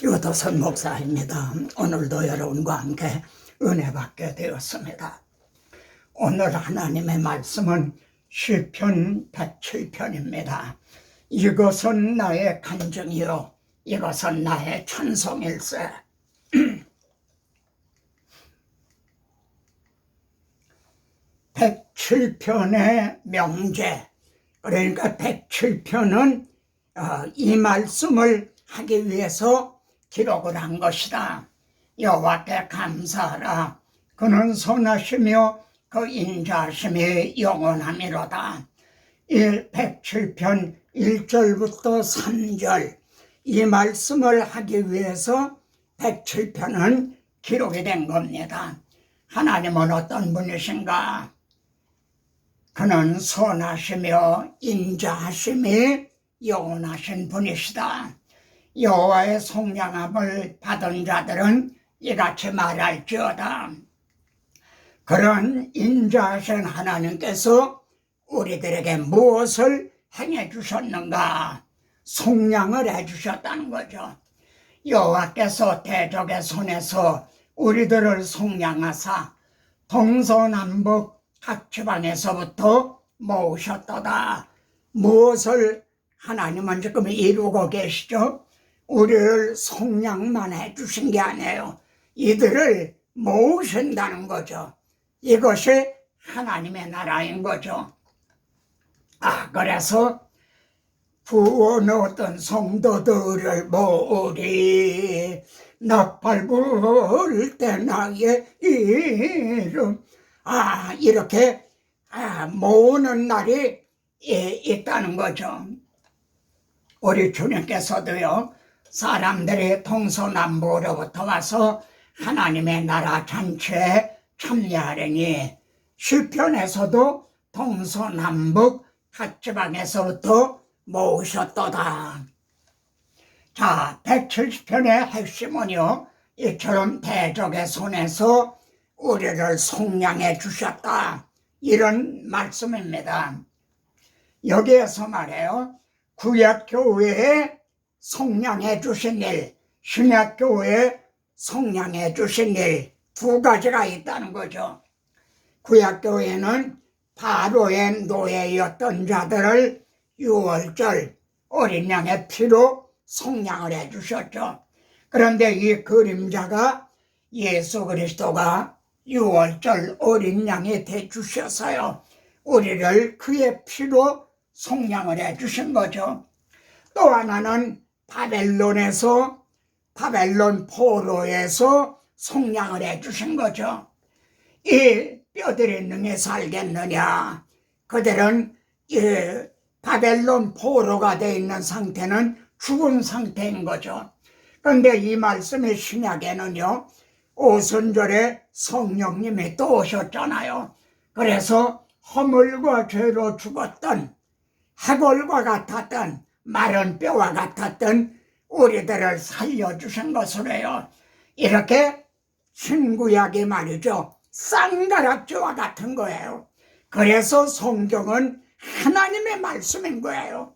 유도선 목사입니다. 오늘도 여러분과 함께 은혜 받게 되었습니다. 오늘 하나님의 말씀은 시편 107편입니다. 이것은 나의 간증이요 이것은 나의 찬송일세. 107편의 명제 그러니까 107편은 어, 이 말씀을 하기 위해서 기록을 한 것이다. 여호와께 감사하라. 그는 선하시며 그 인자하심이 영원함이로다. 107편 1절부터 3절 이 말씀을 하기 위해서 107편은 기록이 된 겁니다. 하나님은 어떤 분이신가? 그는 선하시며 인자하심이 영원하신 분이시다. 여호와의 속량함을 받은 자들은 이같이 말할지어다. 그런 인자하신 하나님께서 우리들에게 무엇을 행해 주셨는가? 속량을 해 주셨다는 거죠. 여호와께서 대적의 손에서 우리들을 속량하사 동서남북 각 지방에서부터 모으셨도다. 무엇을 하나님은 지금 이루고 계시죠? 우리를 속량만 해주신 게 아니에요. 이들을 모으신다는 거죠. 이것이 하나님의 나라인 거죠. 아, 그래서 구원 얻은 성도들을 모으리 나팔 불 때 나의 이름 아 이렇게 아, 모으는 날이 예, 있다는 거죠. 우리 주님께서도요 사람들이 동서남북으로부터 와서 하나님의 나라 잔치에 참여하려니 시편에서도 동서남북 각 지방에서부터 모으셨도다. 자, 170편의 핵심은요, 이처럼 대적의 손에서 우리를 속량해 주셨다. 이런 말씀입니다. 여기에서 말해요. 구약교회에 속량해 주신 일, 신약교회에 속량해 주신 일 두 가지가 있다는 거죠. 구약교회는 바로의 노예였던 자들을 유월절 어린 양의 피로 속량을 해 주셨죠. 그런데 이 그림자가 예수 그리스도가 유월절 어린 양이 돼 주셔서요. 우리를 그의 피로 속량을 해 주신 거죠. 또 하나는 바벨론에서 바벨론 포로에서 속량을 해 주신 거죠. 이 뼈들이 능히 살겠느냐? 그들은 이 바벨론 포로가 되어 있는 상태는 죽은 상태인 거죠. 그런데 이 말씀의 신약에는요, 오순절에 성령님이 또 오셨잖아요. 그래서 허물과 죄로 죽었던 해골과 같았던 마른 뼈와 같았던 우리들을 살려주신 것으로 해요. 이렇게 신구약이 말이죠. 쌍가락지와 같은 거예요. 그래서 성경은 하나님의 말씀인 거예요.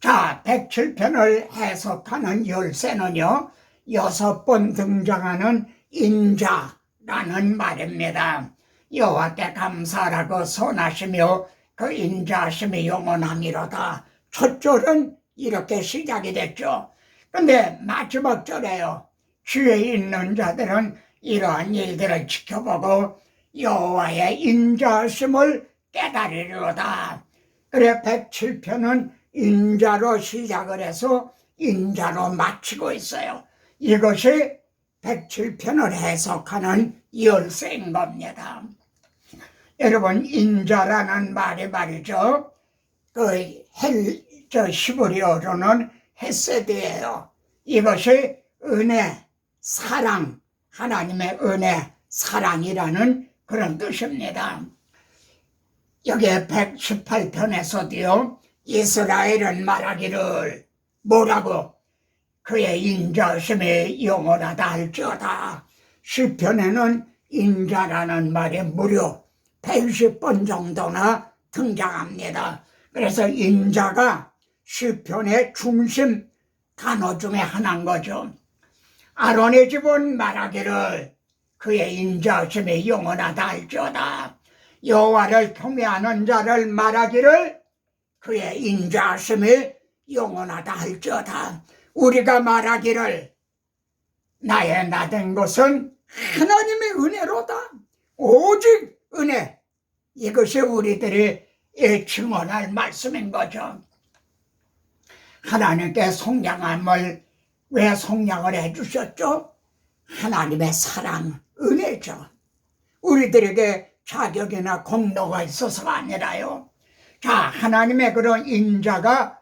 자, 107편을 해석하는 열쇠는요, 여섯 번 등장하는 인자라는 말입니다. 여호와께 감사라고 선하시며 그 인자하심이 영원함이로다. 첫 절은 이렇게 시작이 됐죠. 근데 마지막 절에요. 주에 있는 자들은 이러한 일들을 지켜보고 여호와의 인자하심을 깨달으리로다. 그래 107편은 인자로 시작을 해서 인자로 마치고 있어요. 이것이 107편을 해석하는 열쇠인 겁니다. 여러분 인자라는 말이 말이죠. 그 헬, 저 시브리어로는 헤세드예요. 이것이 은혜, 사랑, 하나님의 은혜, 사랑이라는 그런 뜻입니다. 여기에 118편에서도요, 이스라엘은 말하기를 뭐라고? 그의 인자심이 영원하다 할지어다. 시편에는 인자라는 말이 무려 110번 정도나 등장합니다. 그래서 인자가 시편의 중심 단어 중에 하나인 거죠. 아론의 집은 말하기를 그의 인자심이 영원하다 할지어다. 여호와를 경외하는 자를 말하기를 그의 인자심이 영원하다 할지어다. 우리가 말하기를 나의 나된 것은 하나님의 은혜로다. 오직 은혜. 이것이 우리들이 이 증언할 말씀인 거죠. 하나님께 성량함을 왜 성량을 해주셨죠? 하나님의 사랑, 은혜죠. 우리들에게 자격이나 공로가 있어서가 아니라요. 자, 하나님의 그런 인자가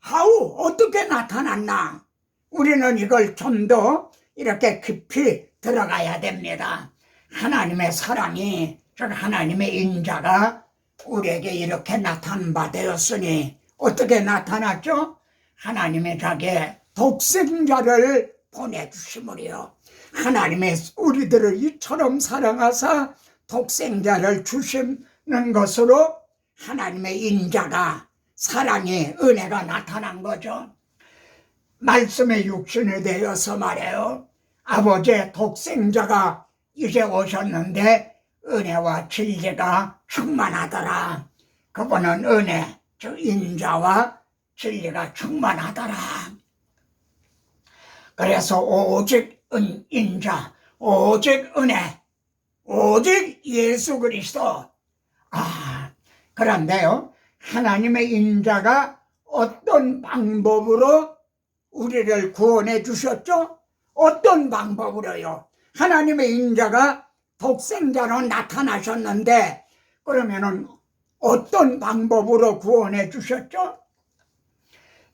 하우 어떻게 나타났나? 우리는 이걸 좀 더 이렇게 깊이 들어가야 됩니다. 하나님의 사랑이, 즉 하나님의 인자가 우리에게 이렇게 나타난 바 되었으니 어떻게 나타났죠? 하나님의 자기의 독생자를 보내주심으로요. 하나님의 우리들을 이처럼 사랑하사 독생자를 주시는 것으로 하나님의 인자가 사랑의 은혜가 나타난 거죠. 말씀의 육신이 되어서 말해요. 아버지의 독생자가 이제 오셨는데 은혜와 진리가 충만하더라. 그분은 은혜, 즉 인자와 진리가 충만하더라. 그래서 오직 은, 인자, 오직 은혜, 오직 예수 그리스도. 아, 그런데요, 하나님의 인자가 어떤 방법으로 우리를 구원해 주셨죠? 어떤 방법으로요? 하나님의 인자가 독생자로 나타나셨는데, 그러면은 어떤 방법으로 구원해 주셨죠?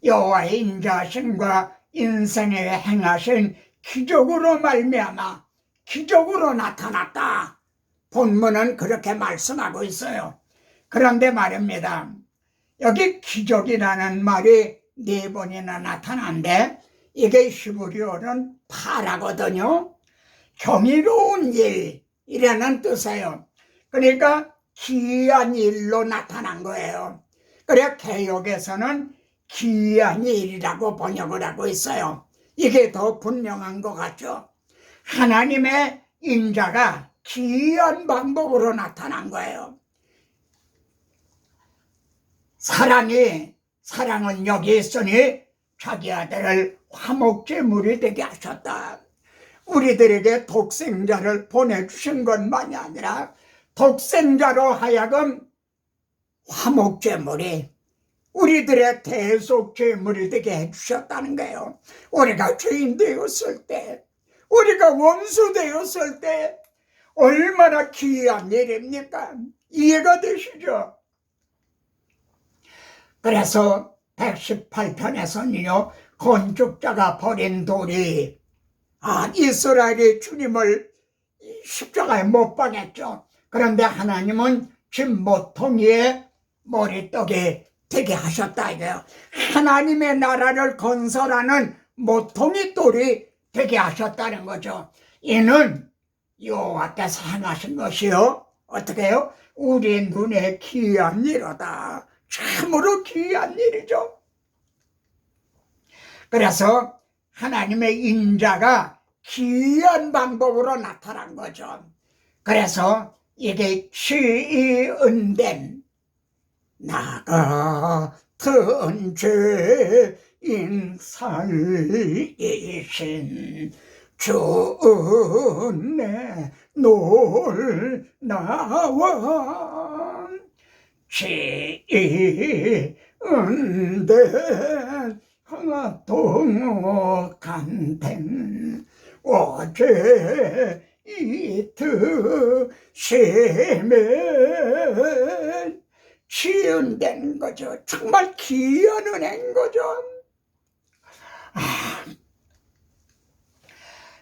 여호와의 인자심과 인생에 행하신 기적으로 말미암아 기적으로 나타났다. 본문은 그렇게 말씀하고 있어요. 그런데 말입니다. 여기 기적이라는 말이 네 번이나 나타난데 이게 히브리어는 파라거든요. 경이로운 일 이라는 뜻이에요. 그러니까 기이한 일로 나타난 거예요. 그래 개혁에서는 기이한 일이라고 번역을 하고 있어요. 이게 더 분명한 것 같죠? 하나님의 인자가 기이한 방법으로 나타난 거예요. 사랑이, 사랑은 여기 있으니 자기 아들을 화목제물이 되게 하셨다. 우리들에게 독생자를 보내주신 것만이 아니라 독생자로 하여금 화목제물이 우리들의 대속죄물이 되게 해주셨다는 거예요. 우리가 죄인 되었을 때, 우리가 원수 되었을 때 얼마나 기이한 일입니까? 이해가 되시죠? 그래서 118편에서는요, 건축자가 버린 돌이, 아, 이스라엘이 주님을 십자가에 못 박았죠. 그런데 하나님은 집 모퉁이에 머리떡에 되게 하셨다 이거요. 하나님의 나라를 건설하는 모퉁이 돌이 되게 하셨다는 거죠. 이는 여호와께서 행하신 것이요. 어떻게 해요? 우리 눈에 귀한 일이다. 참으로 귀한 일이죠. 그래서 하나님의 인자가 귀한 방법으로 나타난 거죠. 그래서 이게 시은된 나 같은 죄인 살리신 주은혜 놀나와 지은된 동간된 어제 이트 세면 지연된 거죠. 정말 기여는 한 거죠. 아,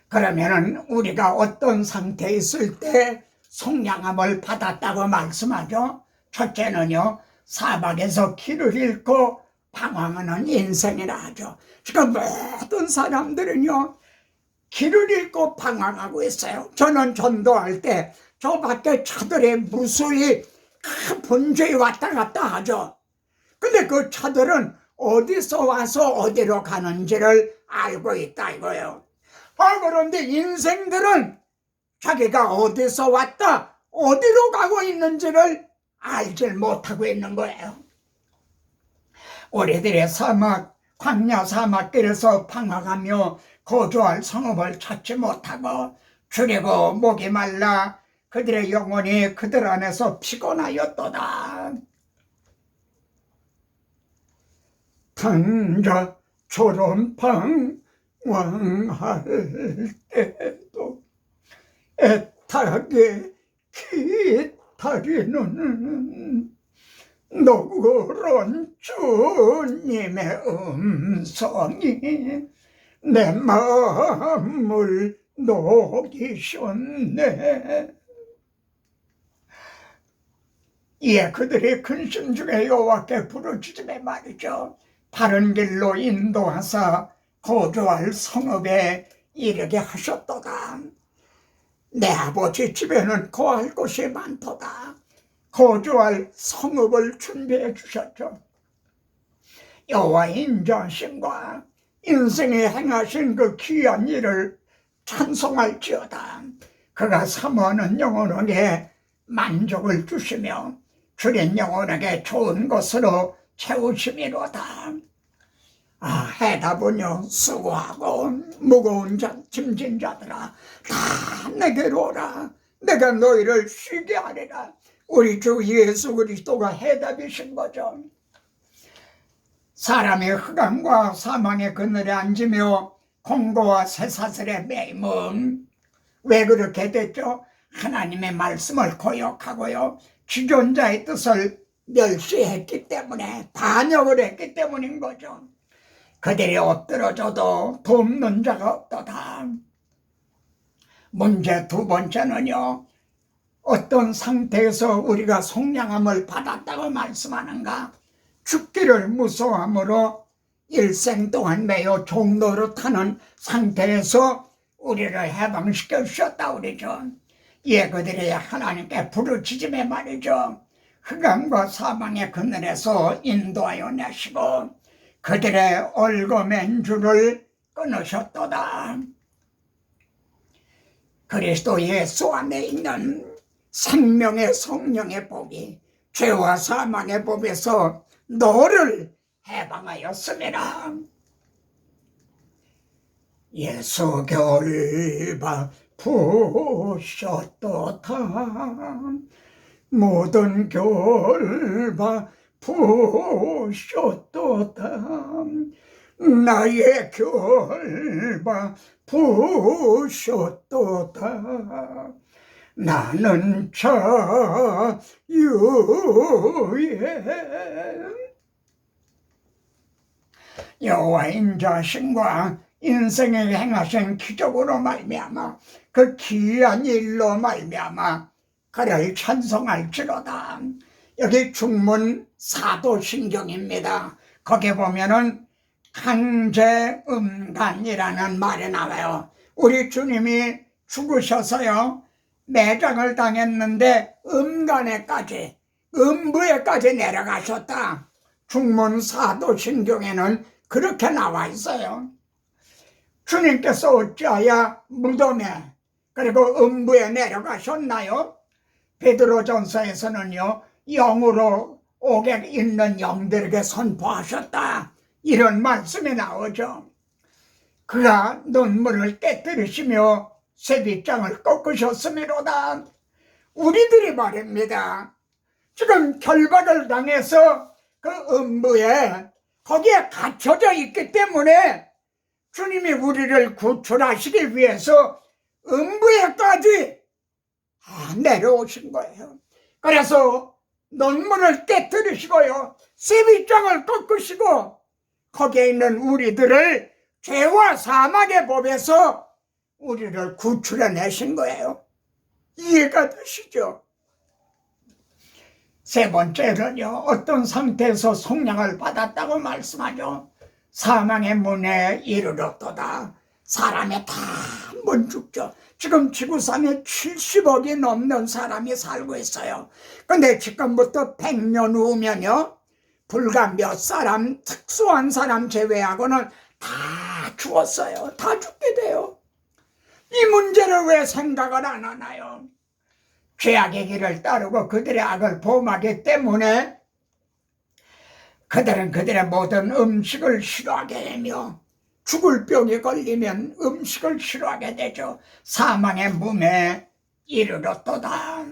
그러면은 우리가 어떤 상태에 있을 때 속량함을 받았다고 말씀하죠. 첫째는요, 사박에서 길을 잃고 방황하는 인생이라 하죠. 그러니까 모든 사람들은요, 길을 잃고 방황하고 있어요. 저는 전도할 때 저 밖에 차들에 무수히 큰 번제에 왔다 갔다 하죠. 근데 그 차들은 어디서 와서 어디로 가는지를 알고 있다 이거예요. 아, 그런데 인생들은 자기가 어디서 왔다, 어디로 가고 있는지를 알질 못하고 있는 거예요. 우리들의 사막, 광야 사막길에서 방황하며 거주할 성읍을 찾지 못하고 줄이고 목이 말라 그들의 영혼이 그들 안에서 피곤하였도다. 당자 초롬방 왕할 때도 애타게 기다리는 노그런 주님의 음성이 내 마음을 녹이셨네. 예, 그들이 근심 중에 여호와께 부르짖음에 말이죠. 바른 길로 인도하사 거주할 성읍에 이르게 하셨도다. 내 아버지 집에는 거할 곳이 많도다. 거주할 성읍을 준비해 주셨죠. 여호와 인자심과 인생에 행하신 그 귀한 일을 찬송할지어다. 그가 사모하는 영혼에게 만족을 주시며 주린 영혼에게 좋은 것으로 채우심이로다. 아, 해답은요, 수고하고 무거운 자, 짐진 자들아, 다 내게로 오라. 내가 너희를 쉬게 하리라. 우리 주 예수 그리스도가 해답이신 거죠. 사람이 흑암과 사망의 그늘에 앉으며 공고와 쇠사슬에 매임은 왜 그렇게 됐죠? 하나님의 말씀을 고역하고요. 지존자의 뜻을 멸시했기 때문에 반역을 했기 때문인 거죠. 그들이 엎드러져도 돕는 자가 없도다. 문제 두 번째는요. 어떤 상태에서 우리가 속량함을 받았다고 말씀하는가? 죽기를 무서워함으로 일생 동안 매우 종노릇하는 상태에서 우리를 해방시켜 주셨다 우리죠. 예, 그들이 하나님께 부르짖음에 말이죠. 흑암과 사망의 그늘에서 인도하여 내시고 그들의 얼거맨 줄을 끊으셨도다. 그리스도 예수 안에 있는 생명의 성령의 복이 죄와 사망의 법에서 너를 해방하였음이라. 예수 결바 부셨도다. 모든 결바 부셨도다. 나의 결바 부셨도다. 나는 자유해. 여호와인 자신과 인생에 행하신 기적으로 말미암아 그 귀한 일로 말미암아 그를 찬송할지로다. 여기 중문 사도신경입니다. 거기 보면은 강제음간이라는 말이 나와요. 우리 주님이 죽으셔서요 매장을 당했는데 음간에까지 음부에까지 내려가셨다. 중문 사도신경에는 그렇게 나와 있어요. 주님께서 어찌하여 무덤에 그리고 음부에 내려가셨나요? 베드로전서에서는요 영으로 옥에 있는 영들에게 선포하셨다 이런 말씀이 나오죠. 그가 눈물을 깨뜨리시며 쇠빗장을 꺾으셨음이로다. 우리들이 말입니다. 지금 결박을 당해서 그 음부에 거기에 갇혀져 있기 때문에 주님이 우리를 구출하시기 위해서 음부에까지 아, 내려오신 거예요. 그래서 논문을 깨뜨리시고요. 세비장을 꺾으시고 거기에 있는 우리들을 죄와 사막의 법에서 우리를 구출해 내신 거예요. 이해가 되시죠? 세 번째는요, 어떤 상태에서 속량을 받았다고 말씀하죠. 사망의 문에 이르렀도다. 사람이 다 한번 죽죠. 지금 지구상에 70억이 넘는 사람이 살고 있어요. 근데 지금부터 100년 후면요, 불과 몇 사람 특수한 사람 제외하고는 다 죽었어요. 다 죽게 돼요. 이 문제를 왜 생각을 안 하나요? 죄악의 길을 따르고 그들의 악을 범하기 때문에 그들은 그들의 모든 음식을 싫어하게 되며 죽을 병에 걸리면 음식을 싫어하게 되죠. 사망의 몸에 이르렀도다.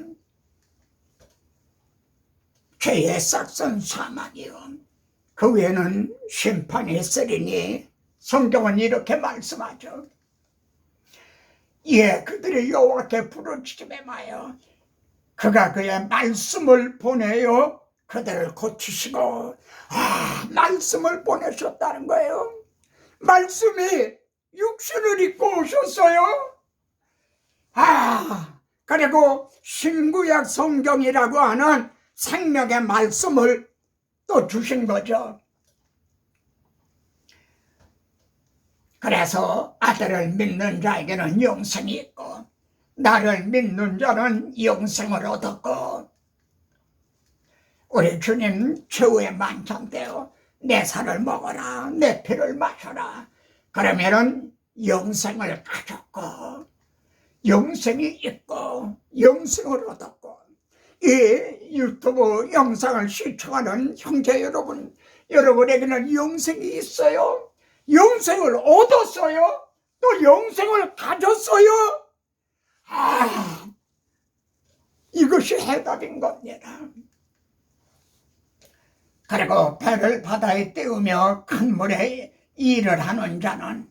죄의 싹선 사망이요. 그 위에는 심판이 있으리니 성경은 이렇게 말씀하죠. 예, 그들이 여호와께 부르짖음에 마여 그가 그의 말씀을 보내요. 그들을 고치시고 아 말씀을 보내셨다는 거예요. 말씀이 육신을 입고 오셨어요. 아 그리고 신구약 성경이라고 하는 생명의 말씀을 또 주신 거죠. 그래서 아들을 믿는 자에게는 영생이 있고 나를 믿는 자는 영생을 얻었고 우리 주님 최후의 만찬 때요. 내 살을 먹어라 내 피를 마셔라. 그러면은 영생을 가졌고 영생이 있고 영생을 얻었고 이 유튜브 영상을 시청하는 형제 여러분 여러분에게는 영생이 있어요 영생을 얻었어요 또 영생을 가졌어요 아, 이것이 해답인 겁니다. 그리고 배를 바다에 띄우며 큰 물에 일을 하는 자는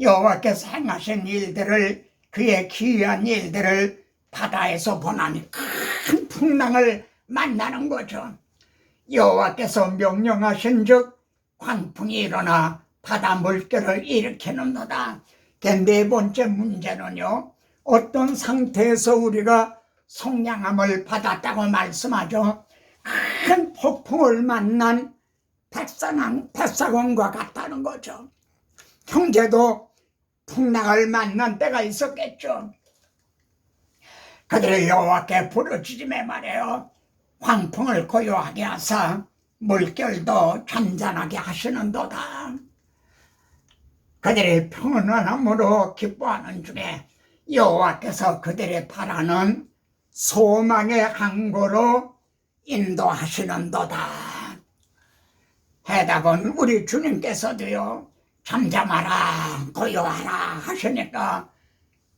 여호와께서 행하신 일들을 그의 기이한 일들을 바다에서 보나니 큰 풍랑을 만나는 거죠. 여호와께서 명령하신 즉 광풍이 일어나 바다 물결을 일으키는도다. 네 번째 문제는요. 어떤 상태에서 우리가 성량함을 받았다고 말씀하죠. 큰 폭풍을 만난 백사랑, 백사공과 같다는 거죠. 형제도 풍랑을 만난 때가 있었겠죠. 그들의 여호와께 부르짖음에 말해요. 광풍을 고요하게 하사 물결도 잔잔하게 하시는도다. 그들의 평안함으로 기뻐하는 중에 여호와께서 그들의 바라는 소망의 항구로 인도하시는도다. 해답은 우리 주님께서도요, 잠잠하라, 고요하라 하시니까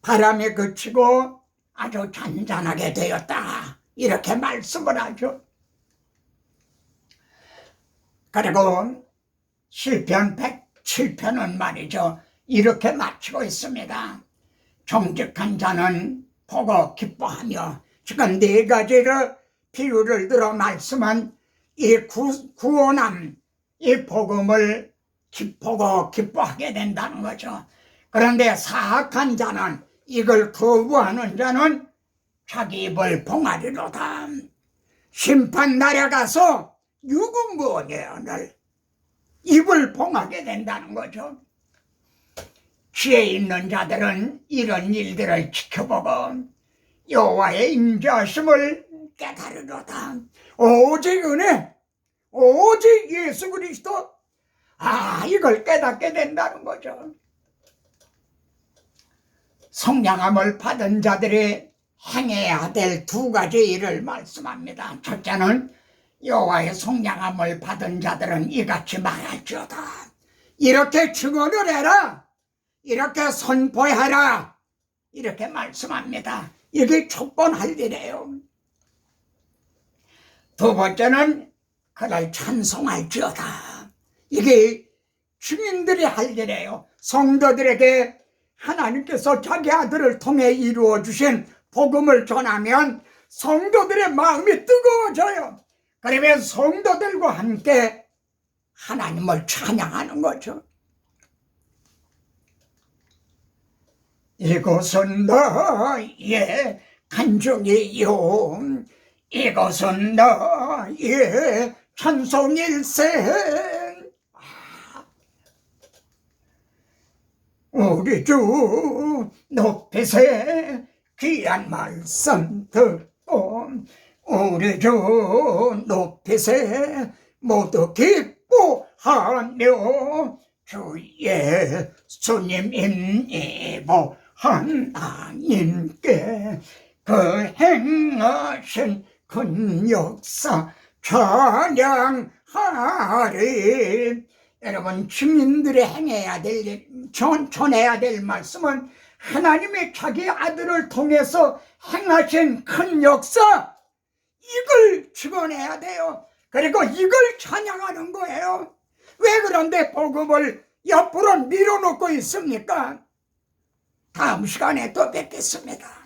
바람이 그치고 아주 잔잔하게 되었다. 이렇게 말씀을 하죠. 그리고 시편 107편은 말이죠. 이렇게 마치고 있습니다. 정직한 자는 보고 기뻐하며 지금 네 가지를 비유를 들어 말씀한 이 구, 구원함, 이 복음을 기쁘고 기뻐하게 된다는 거죠. 그런데 사악한 자는 이걸 거부하는 자는 자기 입을 봉하리로다. 심판 날에 가서 유금무원의 입을 봉하게 된다는 거죠. 지혜 있는 자들은 이런 일들을 지켜보고 여호와의 인자심을 깨달으로다. 오직 은혜, 오직 예수 그리스도. 아, 이걸 깨닫게 된다는 거죠. 성량함을 받은 자들이 행해야 될 두 가지 일을 말씀합니다. 첫째는 여호와의 성량함을 받은 자들은 이같이 말할지어다. 이렇게 증언을 해라. 이렇게 선포해라. 이렇게 말씀합니다. 이게 촉번 할 일이에요. 두 번째는 그를 찬송할지어다. 이게 주민들이 할 일이에요. 성도들에게 하나님께서 자기 아들을 통해 이루어 주신 복음을 전하면 성도들의 마음이 뜨거워져요. 그러면 성도들과 함께 하나님을 찬양하는 거죠. 이곳은 너의 간중이요 이곳은 너의 찬송일세 우리 주 높이세 귀한 말씀 듣고 우리 주 높이세 모두 기뻐하며 주의 주님이고 하나님께 그 행하신 큰 역사 찬양하리. 여러분 주민들이 행해야 될 일, 전, 전해야 될 말씀은 하나님의 자기 아들을 통해서 행하신 큰 역사 이걸 직원해야 돼요. 그리고 이걸 찬양하는 거예요. 왜 그런데 복음을 옆으로 밀어놓고 있습니까? 다음 시간에 또 뵙겠습니다.